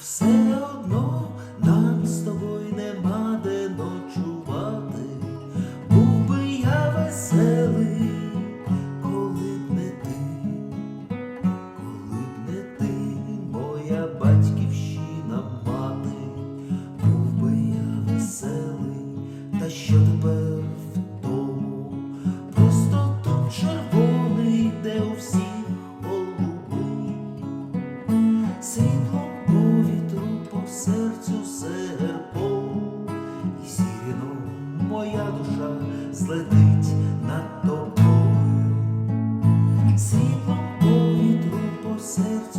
Все одно нам з тобою нема де ночувати. Був би я веселий, коли б не ти, коли б не ти, моя батьківщина мати, був би я веселий, та що тепер в тому? Просто тут червоний, де у всіх голуби. моя душа злетить над тобою, світлом повітру по серцю.